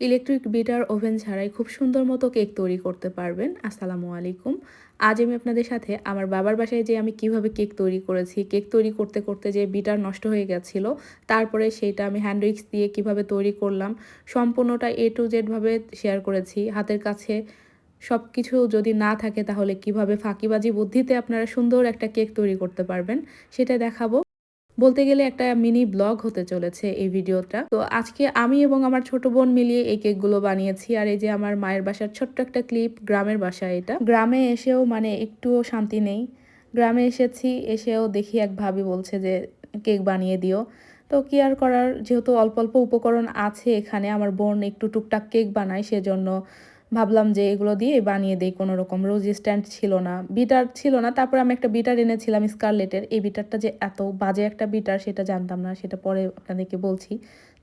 Electric bitter oven ছাড়াই খুব সুন্দর মতো কেক তৈরি করতে পারবেন। আসসালামু আলাইকুম। আজ আমি আপনাদের সাথে আমার বাবার বাসায় যে আমি কীভাবে কেক তৈরি করেছি, কেক তৈরি করতে করতে যে বিটার নষ্ট হয়ে গেছিল, তারপরে সেইটা আমি হ্যান্ড উইক্স দিয়ে কীভাবে তৈরি করলাম, সম্পূর্ণটা এ টু জেডভাবে শেয়ার করেছি। হাতের কাছে সব কিছু যদি না থাকে তাহলে কীভাবে ফাঁকিবাজি বুদ্ধিতে আপনারা সুন্দর একটা কেক তৈরি করতে পারবেন, সেটা দেখাবো। বলতে গেলে একটা মিনি ব্লগ হতে চলেছে এই ভিডিওটা। তো আজকে আমি এবং আমার ছোট বোন মিলিয়ে এই কেকগুলো বানিয়েছি আর এই যে আমার মায়ের বাসার ছোট্ট একটা ক্লিপ, গ্রামের বাসা এটা। গ্রামে এসেও মানে একটুও শান্তি নেই। গ্রামে এসেছি, এসেও দেখি এক ভাবি বলছে যে, কেক বানিয়ে দিও। তো কি আর করার, যেহেতু অল্প অল্প উপকরণ আছে এখানে, আমার বোন একটু টুকটাক কেক বানায় সেজন্য ভাবলাম যে এগুলো দিয়ে বানিয়ে দেই, কোনো রকম রোজি স্ট্যান্ড ছিল না। বিটার ছিল না, তারপর আমি একটা বিটার এনেছিলাম, স্কারলেটের। এই বিটারটা যে এত বাজে একটা বিটার, সেটা জানতাম না, সেটা পরে আপনাদেরকে বলছি।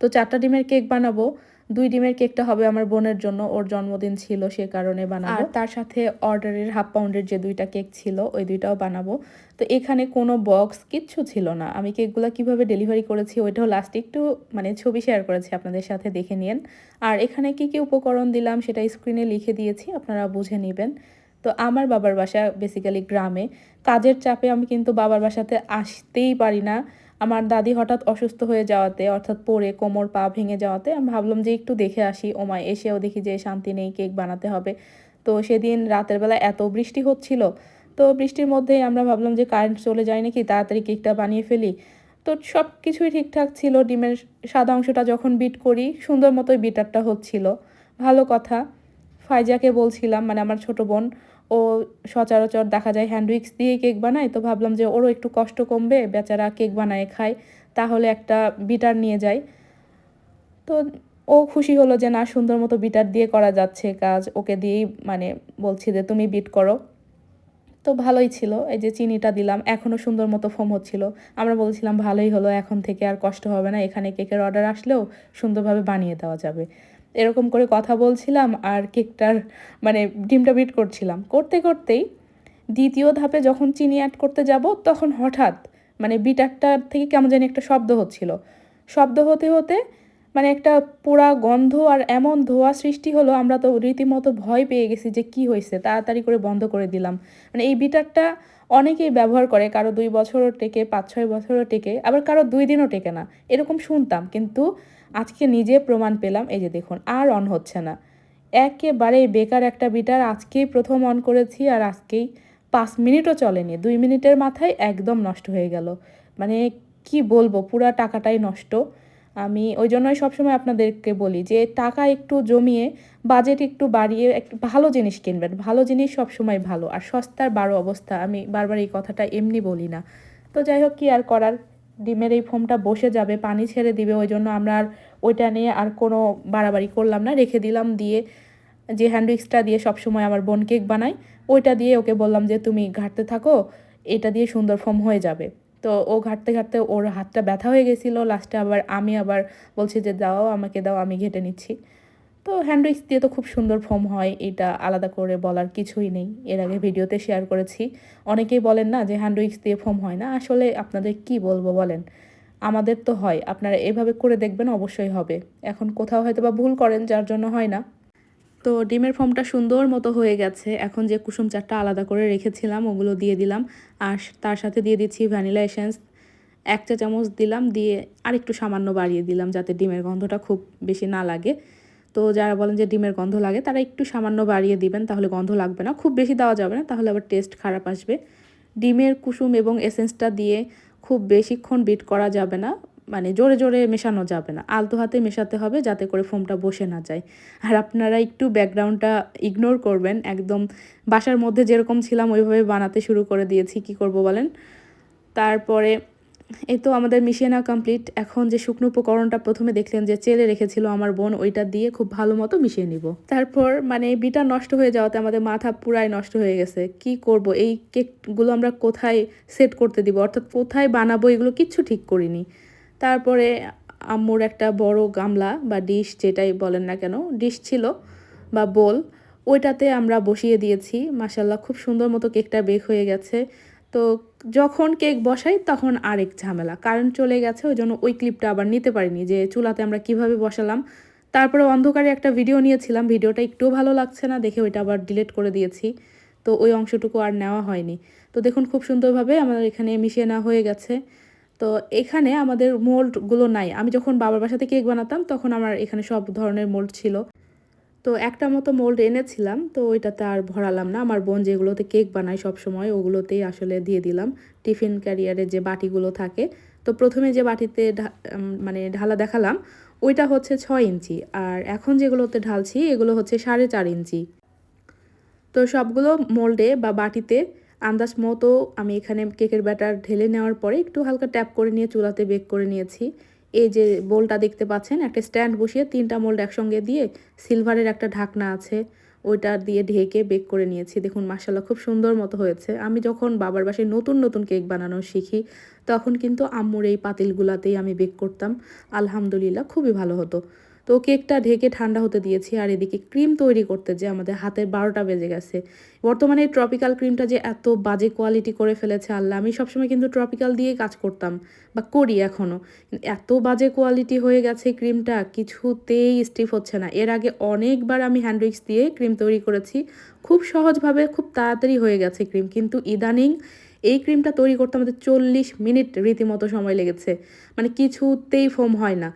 তো চারটা ডিমের কেক বানাবো। দুই ডিমের কেকটা হবে আমার বোনের জন্য, ওর জন্মদিন ছিল সে কারণে বানাবো। আর তার সাথে অর্ডারের হাফ পাউন্ডের যে দুইটা কেক ছিল, ওই দুইটাও বানাবো। তো এখানে কোনো বক্স কিচ্ছু ছিল না। আমি কেকগুলো কীভাবে ডেলিভারি করেছি, ওইটাও লাস্টে একটু মানে ছবি শেয়ার করেছি আপনাদের সাথে, দেখে নিন আর এখানে কি কি উপকরণ দিলাম সেটা স্ক্রিনে লিখে দিয়েছি, আপনারা বুঝে নেবেন। তো আমার বাবার বাসা বেসিক্যালি গ্রামে। কাজের চাপে আমি কিন্তু বাবার বাসাতে আসতেই পারি না। আমার দাদি হঠাৎ অসুস্থ হয়ে যাওয়াতে, অর্থাৎ পড়ে কোমর, পা ভেঙে যাওয়াতে, আমি ভাবলাম যে একটু দেখে আসি। ওমায় এসেও দেখি যে শান্তি নেই, কেক বানাতে হবে। তো সেদিন রাতের বেলা এত বৃষ্টি হচ্ছিল, তো বৃষ্টির মধ্যেই আমরা ভাবলাম যে কারেন্ট চলে যায় নাকি, তাড়াতাড়ি কেকটা বানিয়ে ফেলি। তো সব কিছুই ঠিকঠাক ছিল, ডিমের সাদা অংশটা যখন বিট করি, সুন্দর মতোই বিটারটা হচ্ছিল। ভালো কথা, ফাইজাকে বলছিলাম মানে আমার ছোট বোন ও সচরাচর দেখা যায় হ্যান্ডউইক্স দিয়ে কেক বানায়, তো ভাবলাম যে ওরও একটু কষ্ট কমবে, বেচারা কেক বানায়, খায়, তাহলে একটা বিটার নিয়ে যায় তো ও খুশি হলো যে না, সুন্দর মতো বিটার দিয়ে করা যাচ্ছে কাজ, ওকে দিয়েই মানে বলছি যে তুমি বিট করো। তো ভালোই ছিল, এই যে চিনিটা দিলাম, এখনও সুন্দর মতো ফোম হচ্ছিল। আমরা বলছিলাম, ভালোই হলো, এখন থেকে আর কষ্ট হবে না, এখানে কেকের অর্ডার আসলেও সুন্দরভাবে বানিয়ে দেওয়া যাবে। এরকম করে কথা বলছিলাম আর কেকটার মানে ডিমটা বিট করছিলাম। করতে করতেই দ্বিতীয় ধাপে যখন চিনি অ্যাড করতে যাব, তখন হঠাৎ মানে বিটারটার থেকে কেমন জানি একটা শব্দ হচ্ছিল। শব্দ হতে হতে মানে একটা পোড়া গন্ধ আর এমন ধোয়া সৃষ্টি হলো, আমরা তো রীতিমতো ভয় পেয়ে গেছি যে কি হয়েছে, তাড়াতাড়ি করে বন্ধ করে দিলাম। মানে এই বিটারটা অনেকেই ব্যবহার করে, কারও দুই বছরও টেকে, পাঁচ ছয় বছরও টেকে, আবার কারও দুই দিনও টেকে না, এরকম শুনতাম। কিন্তু আজকে নিজে প্রমাণ পেলাম, এই যে দেখুন, আর অন হচ্ছে না। একেবারে বেকার একটা বিটার আজকেই প্রথম অন করেছি আর আজকেই পাঁচ মিনিটও চলেনি, দুই মিনিটের মাথায় একদম নষ্ট হয়ে গেল। মানে কি বলব, পুরা টাকাটাই নষ্ট। আমি ওই জন্যই সবসময় আপনাদেরকে বলি যে, টাকা একটু জমিয়ে বাজেট একটু বাড়িয়ে, একটু ভালো জিনিস কিনবেন, ভালো জিনিস সবসময় ভালো। আর সস্তার বারো অবস্থা, আমি বারবার এই কথাটা এমনি বলি না। তো যাই হোক, কি আর করার? ডিমের এই ফোমটা বসে যাবে, পানি ছেড়ে দিবে, ওই জন্য আমরা আর ওইটা নিয়ে আর কোনো বাড়াবাড়ি করলাম না। রেখে দিলাম দিয়ে যে হ্যান্ডউইক্সটা দিয়ে সবসময় আমার বোন কেক বানাই ওইটা দিয়ে ওকে বললাম যে, তুমি ঘাটতে থাকো, এটা দিয়ে সুন্দর ফোম হয়ে যাবে। তো ও ঘাটতে ঘাটতে ওর হাতটা ব্যথা হয়ে গেছিল লাস্টে আবার আমি আবার বলছি যে, দাও, আমাকে দাও, আমি ঘেটে নিচ্ছি। তো হ্যান্ডউইক্স দিয়ে তো খুব সুন্দর ফর্ম হয়, এটা আলাদা করে বলার কিছুই নেই। এর আগে ভিডিওতে শেয়ার করেছি। অনেকেই বলেন না যে হ্যান্ডউইক্স দিয়ে ফর্ম হয় না। আসলে আপনাদের কি বলব বলেন? আমাদের তো হয়। আপনারা এভাবে করে দেখবেন, অবশ্যই হবে। এখন কোথাও হয়তো বা ভুল করেন, যার জন্য হয় না। তো ডিমের ফর্মটা সুন্দর মতো হয়ে গেছে। এখন যে কুসুম চারটা আলাদা করে রেখেছিলাম, ওগুলো দিয়ে দিলাম। আর তার সাথে দিয়ে দিচ্ছি ভ্যানিলা এসেন্স এক চা চামচ দিলাম, দিয়ে আর একটু সামান্য বাড়িয়ে দিলাম, যাতে ডিমের গন্ধটা খুব বেশি না লাগে। তো যারা বলেন যে ডিমের গন্ধ লাগে, তারা একটু সামান্য বাড়িয়ে দিবেন, তাহলে গন্ধ লাগবে না। খুব বেশি দেওয়া যাবে না, তাহলে আবার টেস্ট খারাপ আসবে। ডিমের কুসুম এবং এসেন্সটা দিয়ে খুব বেশিক্ষণ বিট করা যাবে না মানে জোরে জোরে মেশানো যাবে না। আলতো হাতে মেশাতে হবে যাতে করে ফোমটা বসে না যায়। আর আপনারা একটু ব্যাকগ্রাউন্ডটা ইগনোর করবেন, একদম বাসার মধ্যে যেরকম ছিলাম ওইভাবে বানাতে শুরু করে দিয়েছি, কি করব বলেন? তারপরে এই তো আমাদের মিশিয়ে নেওয়া কমপ্লিট এখন যে শুকনো উপকরণটা প্রথমে দেখলেন যে চেলে রেখেছিল আমার বোন, ওইটা দিয়ে খুব ভালো মতো মিশিয়ে নিব। তারপর মানে বিটা নষ্ট হয়ে যাওয়াতে আমাদের মাথা পুরাই নষ্ট হয়ে গেছে। কি করব? এই কেকগুলো আমরা কোথায় সেট করতে দিব? অর্থাৎ কোথায় বানাবো? এগুলো কিচ্ছু ঠিক করিনি। তারপরে আম্মুর একটা বড় গামলা বা ডিশ যেটাই বলেন না কেন ডিশ ছিল বা বোল ওইটাতে আমরা বসিয়ে দিয়েছি। মাসাল্লাহ খুব সুন্দর মতো কেকটা বেক হয়ে গেছে। তো যখন কেক বসাই, তখন আরেক ঝামেলা। কারেন্ট চলে গেছে ওই জন্য ওই ক্লিপটা আবার নিতে পারিনি যে চুলাতে আমরা কীভাবে বসালাম। তারপরে অন্ধকারে একটা ভিডিও নিয়েছিলাম, ভিডিওটা একটুও ভালো লাগছে না, দেখে ওইটা আবার ডিলিট করে দিয়েছি। তো ওই অংশটুকু আর নেওয়া হয়নি। তো দেখুন খুব সুন্দরভাবে আমাদের এখানে মিশিয়ে নেওয়া হয়ে গেছে। তো এখানে আমাদের মোল্ডগুলো নাই। আমি যখন বাবার বাসাতে কেক বানাতাম, তখন আমার এখানে সব ধরনের মোল্ড ছিল। তো একটা মতো মোল্ড এনেছিলাম, তো ওইটাতে আর ভরালাম না। আমার বোন যেগুলোতে কেক বানায় সব সময় ওগুলোতেই আসলে দিয়ে দিলাম। টিফিন ক্যারিয়ারের যে বাটিগুলো থাকে, তো প্রথমে যে বাটিতে মানে ঢালা দেখালাম, ওইটা হচ্ছে ছয় ইঞ্চি। আর এখন যেগুলোতে ঢালছি, এগুলো হচ্ছে সাড়ে চার ইঞ্চি। তো সবগুলো মোল্ডে বা বাটিতে আন্দাজ মতো আমি এখানে কেকের ব্যাটার ঢেলে নেওয়ার পরে একটু হালকা ট্যাপ করে নিয়ে চুলাতে বেক করে নিয়েছি। এই যে বোলটা দেখতে পাচ্ছেন, একটা স্ট্যান্ড বসিয়ে তিনটা মোল্ড একসঙ্গে দিয়ে সিলভারের একটা ঢাকনা আছে, ওইটা দিয়ে ঢেকে বেক করে নিয়েছি। দেখুন মাসাল্লাহ খুব সুন্দর মতো হয়েছে। আমি যখন বাবার বাসায় নতুন নতুন কেক বানানো শিখি, তখন কিন্তু আম্মুর এই পাতিলগুলাতেই আমি বেক করতাম। আলহামদুলিল্লাহ, খুবই ভালো হতো। তো কেকটা ঢেকে ঠান্ডা হতে দিয়েছি আর এদিকে ক্রিম তৈরি করতে যে আমাদের হাতের বারোটা বেজে গেছে। বর্তমানে এই ট্রপিক্যাল ক্রিমটা যে এত বাজে কোয়ালিটি করে ফেলেছে আল্লাহ, আমি সবসময় কিন্তু ট্রপিক্যাল দিয়ে কাজ করতাম বা করি এখনও এত বাজে কোয়ালিটি হয়ে গেছে ক্রিমটা কিছুতেই স্টিফ হচ্ছে না। এর আগে অনেকবার আমি হ্যান্ডউইক্স দিয়ে ক্রিম তৈরি করেছি, খুব সহজভাবে খুব তাড়াতাড়ি হয়ে গেছে ক্রিম কিন্তু ইদানিং এই ক্রিমটা তৈরি করতে আমাদের চল্লিশ মিনিট রীতিমতো সময় লেগেছে। মানে কিছুতেই ফোম হয় না।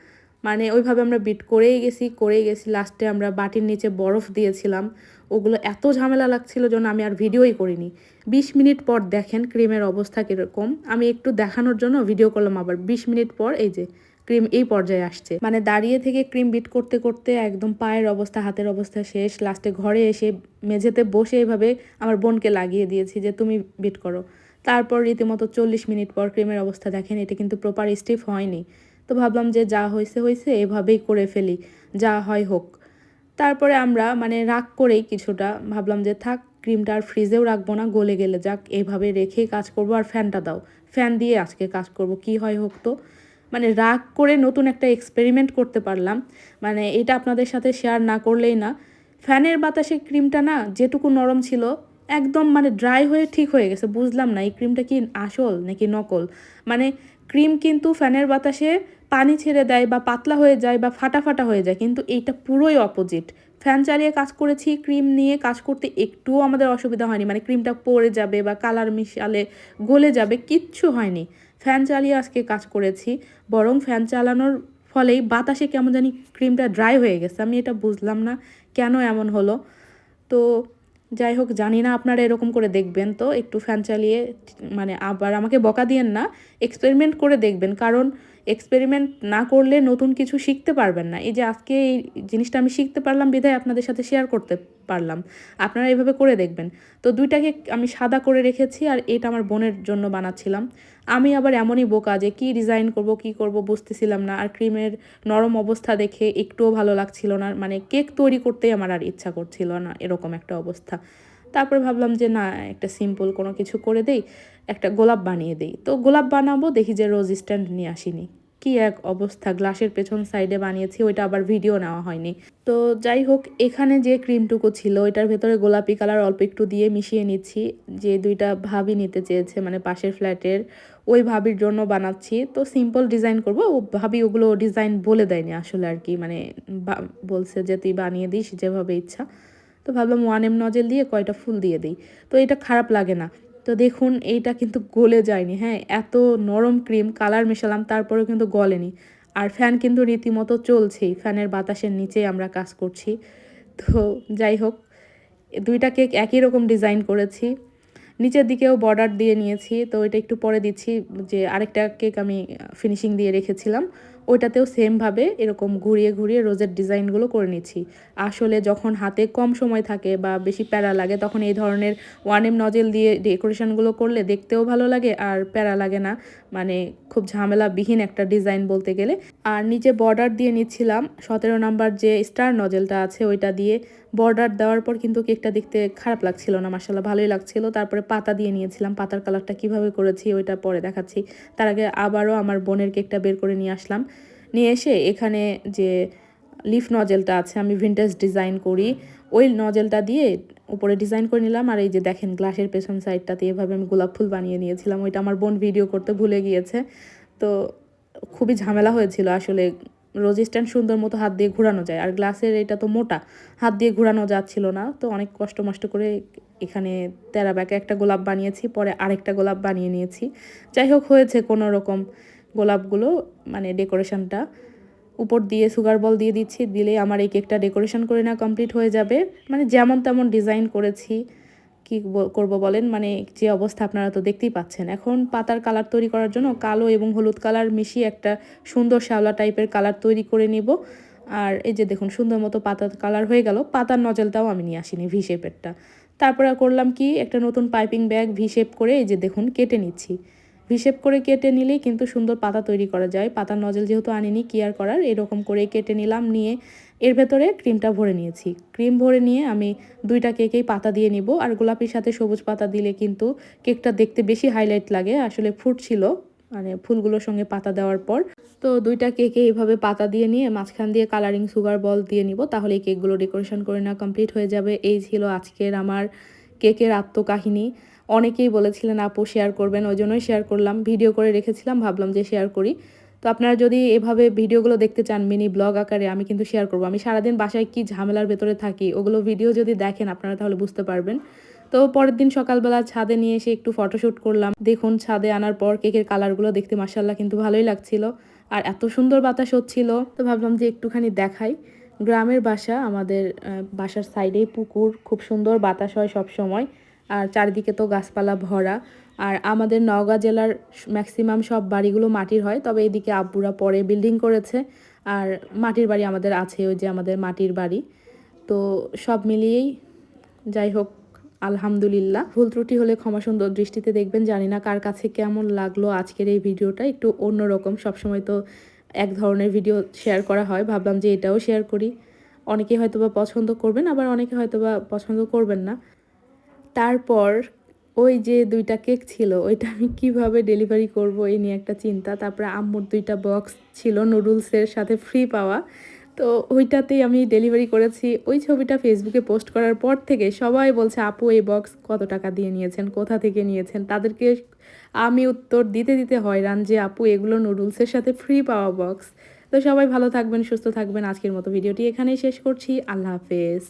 মানে ওইভাবে আমরা বিট করেই গেছি করেই গেছি। লাস্টে আমরা বাটির নিচে বরফ দিয়েছিলাম। ওগুলো এত ঝামেলা লাগছিল যেন আমি আর ভিডিওই করিনি। বিশ মিনিট পর দেখেন ক্রিমের অবস্থা কীরকম। আমি একটু দেখানোর জন্য ভিডিও করলাম আবার। বিশ মিনিট পর এই যে ক্রিম এই পর্যায়ে আসছে। মানে দাঁড়িয়ে থেকে ক্রিম বিট করতে করতে একদম পায়ের অবস্থা, হাতের অবস্থা শেষ। লাস্টে ঘরে এসে মেঝেতে বসে এইভাবে আমার বোনকে লাগিয়ে দিয়েছি যে তুমি বিট করো। তারপর রীতিমতো চল্লিশ মিনিট পর ক্রিমের অবস্থা দেখেন, এটা কিন্তু প্রপার স্টিফ হয়নি। তো ভাবলাম যে যা হয়েছে হয়েছে, এভাবেই করে ফেলি, যা হয় হোক। তারপরে আমরা মানে রাগ করেই কিছুটা ভাবলাম যে থাক, ক্রিমটা আর ফ্রিজেও রাখব না, গলে গেলে যাক, এভাবে রেখেই কাজ করব। আর ফ্যানটা দাও, ফ্যান দিয়ে আজকে কাজ করব, কি হয় হোক তো। মানে রাগ করে নতুন একটা এক্সপেরিমেন্ট করতে পারলাম। মানে এটা আপনাদের সাথে শেয়ার না করলেই না। ফ্যানের বাতাসে ক্রিমটা না যেটুকু নরম ছিল, একদম মানে ড্রাই হয়ে ঠিক হয়ে গেছে, বুঝলাম না, এই ক্রিমটা কি আসল নাকি নকল? মানে ক্রিম কিন্তু ফ্যানের বাতাসে পানি ছেড়ে দেয় বা পাতলা হয়ে যায় বা ফাটা ফাটা হয়ে যায়, কিন্তু এইটা পুরোই অপোজিট ফ্যান চালিয়ে কাজ করেছি ক্রিম নিয়ে কাজ করতে একটুও আমাদের অসুবিধা হয়নি মানে ক্রিমটা পড়ে যাবে বা কালার মিশালে গলে যাবে, কিচ্ছু হয়নি। ফ্যান চালিয়ে আজকে কাজ করেছি, বরং ফ্যান চালানোর ফলেই বাতাসে কেমন জানি ক্রিমটা ড্রাই হয়ে গেছে, আমি এটা বুঝলাম না কেন এমন হলো। তো যাই হোক, জানি না আপনারা এরকম করে দেখবেন তো, একটু ফ্যান চালিয়ে মানে আবার আমাকে বকা দিয়েন না এক্সপেরিমেন্ট করে দেখবেন, কারণ এক্সপেরিমেন্ট না করলে নতুন কিছু শিখতে পারবেন না। এই যে আজকে এই জিনিসটা আমি শিখতে পারলাম, বিধায় আপনাদের সাথে শেয়ার করতে পারলাম। আপনারা এভাবে করে দেখবেন। তো দুইটাকে আমি সাদা করে রেখেছি আর এটা আমার বোনের জন্য বানাচ্ছিলাম। আমি আবার এমনই বোকা যে কী ডিজাইন করব, কি করব বুঝতেছিলাম না। আর ক্রিমের নরম অবস্থা দেখে একটুও ভালো লাগছিল না। মানে কেক তৈরি করতেই আমার আর ইচ্ছা করছিল না, এরকম একটা অবস্থা। তারপরে ভাবলাম যে না, একটা সিম্পল কোনো কিছু করে দেই, একটা গোলাপ বানিয়ে দিই। তো গোলাপ বানাবো, দেখি যে রোজ স্ট্যান্ড নিয়ে আসিনি। কি এক অবস্থা গ্লাসের পেছন সাইডে বানিয়েছি, ওইটা আবার ভিডিও নেওয়া হয়নি। তো যাই হোক, এখানে যে ক্রিমটুকু ছিল এটার ভেতরে গোলাপি কালার অল্প একটু দিয়ে মিশিয়ে নিচ্ছি, যে দুইটা ভাবি নিতে চেয়েছে মানে পাশের ফ্ল্যাটের, ওই ভাবির জন্য বানাচ্ছি। তো সিম্পল ডিজাইন করব, ও ভাবি ওগুলো ডিজাইন বলে দেয়নি আসলে আর কি মানে বলছে যে তুই বানিয়ে দিস যেভাবে ইচ্ছা। তো ভাবলাম ওয়ান এম নজেল দিয়ে কয়টা ফুল দিয়ে দিই। তো এটা খারাপ লাগে না। তো দেখুন, এইটা কিন্তু গলে যায়নি হ্যাঁ? এত নরম ক্রিম, কালার মেশালাম, তারপরেও কিন্তু গলেনি। আর ফ্যান কিন্তু রীতিমতো চলছেই, ফ্যানের বাতাসের নিচেই আমরা কাজ করছি। তো যাই হোক, দুইটা কেক একই রকম ডিজাইন করেছি। নিচের দিকেও বর্ডার দিয়ে নিয়েছি, তো এটা একটু পরে দিচ্ছি যে আরেকটা কেক আমি ফিনিশিং দিয়ে রেখেছিলাম। ওইটাতেও সেমভাবে এরকম ঘুরিয়ে ঘুরিয়ে রোজের ডিজাইনগুলো করে নিচ্ছি। আসলে যখন হাতে কম সময় থাকে বা বেশি প্যারা লাগে, তখন এই ধরনের ওয়ান এম নজেল দিয়ে ডেকোরেশনগুলো করলে দেখতেও ভালো লাগে আর প্যারা লাগে না। মানে খুব ঝামেলাবিহীন একটা ডিজাইন বলতে গেলে। আর নিচে বর্ডার দিয়ে নিচ্ছিলাম সতেরো নাম্বার যে স্টার নজেলটা আছে, ওইটা দিয়ে বর্ডার দেওয়ার পর কিন্তু কেকটা দেখতে খারাপ লাগছিল না মাসাল্লাহ ভালোই লাগছিল। তারপরে পাতা দিয়ে নিয়েছিলাম, পাতার কালারটা কীভাবে করেছি ওইটা পরে দেখাচ্ছি। তার আগে আবারও আমার বোনের কেকটা বের করে নিয়ে আসলাম। নিয়ে এসে এখানে যে লিফ নজেলটা আছে, আমি ভিন্টেজ ডিজাইন করি। ওই নজেলটা দিয়ে উপরে ডিজাইন করে নিলাম। আর এই যে দেখেন গ্লাসের পেছন সাইডটাতে এভাবে আমি গোলাপ ফুল বানিয়ে নিয়েছিলাম। ওইটা আমার বোন ভিডিও করতে ভুলে গিয়েছে। তো খুবই ঝামেলা হয়েছিল আসলে। রেজিস্ট্যান্ট সুন্দর মতো হাত দিয়ে ঘোরানো যায়। আর গ্লাসের এটা তো মোটা, হাত দিয়ে ঘোরানো যাচ্ছিল না। তো অনেক কষ্ট মষ্ট করে এখানে তেরা ব্যাকে একটা গোলাপ বানিয়েছি, পরে আরেকটা গোলাপ বানিয়ে নিয়েছি। যাই হোক, হয়েছে কোনো রকম গোলাপগুলো মানে ডেকোরেশনটা, উপর দিয়ে সুগার বল দিয়ে দিচ্ছি, দিলেই আমার এই কেকটা ডেকোরেশন করে না কমপ্লিট হয়ে যাবে। মানে যেমন তেমন ডিজাইন করেছি, কি করব বলেন? মানে যে অবস্থা আপনারা তো দেখতেই পাচ্ছেন। এখন পাতার কালার তৈরি করার জন্য কালো এবং হলুদ কালার মিশিয়ে একটা সুন্দর শ্যাওলা টাইপের কালার তৈরি করে নিব। আর এই যে দেখুন, সুন্দর মতো পাতার কালার হয়ে গেল। পাতার নজলটাও আমি নিয়ে আসিনি ভি শেপেরটা তারপরে করলাম কি? একটা নতুন পাইপিং ব্যাগ ভি শেপ করে এই যে দেখুন, কেটে নিচ্ছি। হিসেব করে কেটে নিলেই কিন্তু সুন্দর পাতা তৈরি করা যায়। পাতার নজল যেহেতু আনিনি কেয়ার করার? এরকম করে কেটে নিলাম, নিয়ে এর ভেতরে ক্রিমটা ভরে নিয়েছি। ক্রিম ভরে নিয়ে আমি দুইটা কেকেই পাতা দিয়ে নিব। আর গোলাপির সাথে সবুজ পাতা দিলে কিন্তু কেকটা দেখতে বেশি হাইলাইট লাগে। আসলে ফুট ছিল মানে ফুলগুলোর সঙ্গে পাতা দেওয়ার পর। তো দুইটা কেকে এইভাবে পাতা দিয়ে নিয়ে মাঝখান দিয়ে কালারিং সুগার বল দিয়ে নিব, তাহলে এই কেকগুলো ডেকোরেশন করে না কমপ্লিট হয়ে যাবে। এই ছিল আজকের আমার কেকের আত্মকাহিনী। অনেকেই বলেছিলেন, আপু শেয়ার করবেন। ওই জন্যই শেয়ার করলাম। ভিডিও করে রেখেছিলাম, ভাবলাম যে শেয়ার করি। তো আপনারা যদি এভাবে ভিডিওগুলো দেখতে চান মিনি ব্লগ আকারে, আমি কিন্তু শেয়ার করব। আমি সারাদিন বাসায় কি ঝামেলার ভেতরে থাকি, ওগুলো ভিডিও যদি দেখেন, আপনারা তাহলে বুঝতে পারবেন। তো পরের দিন সকালবেলা ছাদে নিয়ে এসে একটু ফটোশ্যুট করলাম। দেখুন, ছাদে আনার পর কেকের কালারগুলো দেখতে মাসাল্লাহ কিন্তু ভালোই লাগছিল। আর এত সুন্দর বাতাস হচ্ছিল, তো ভাবলাম যে একটুখানি দেখাই। গ্রামের বাসা, আমাদের বাসার সাইডেই পুকুর, খুব সুন্দর বাতাস হয় সব সময় আর চারিদিকে তো গাছপালা ভরা। আর আমাদের নওগাঁ জেলার ম্যাক্সিমাম সব বাড়িগুলো মাটির হয়, তবে এদিকে আব্বুরা পরে বিল্ডিং করেছে। আর মাটির বাড়ি আমাদের আছে, ওই যে আমাদের মাটির বাড়ি। তো সব মিলিয়েই যাই হোক, আলহামদুলিল্লাহ। ভুল ত্রুটি হলে ক্ষমা সুন্দর দৃষ্টিতে দেখবেন, জানি না কার কাছে কেমন লাগল আজকের এই ভিডিওটা। একটু অন্যরকম, সবসময় তো এক ধরনের ভিডিও শেয়ার করা হয়। ভাবলাম যে এটাও শেয়ার করি। অনেকে হয়তোবা পছন্দ করবেন, আবার অনেকে হয়তোবা পছন্দ করবেন না। তারপর ওই যে দুইটা কেক ছিল, ওইটা আমি কীভাবে ডেলিভারি করব এই নিয়ে একটা চিন্তা। তারপরে আম্মুর দুইটা বক্স ছিল নুডলসের সাথে ফ্রি পাওয়া। তো ওইটাতেই আমি ডেলিভারি করেছি। ওই ছবিটা ফেসবুকে পোস্ট করার পর থেকে সবাই বলছে, আপু, এই বক্স কত টাকা দিয়ে নিয়েছেন? কোথা থেকে নিয়েছেন? তাদেরকে আমি উত্তর দিতে দিতে হয়রান যে, আপু, এগুলো নুডলসের সাথে ফ্রি পাওয়া বক্স। তো সবাই ভালো থাকবেন, সুস্থ থাকবেন। আজকের মতো ভিডিওটি এখানেই শেষ করছি। আল্লাহ হাফেজ।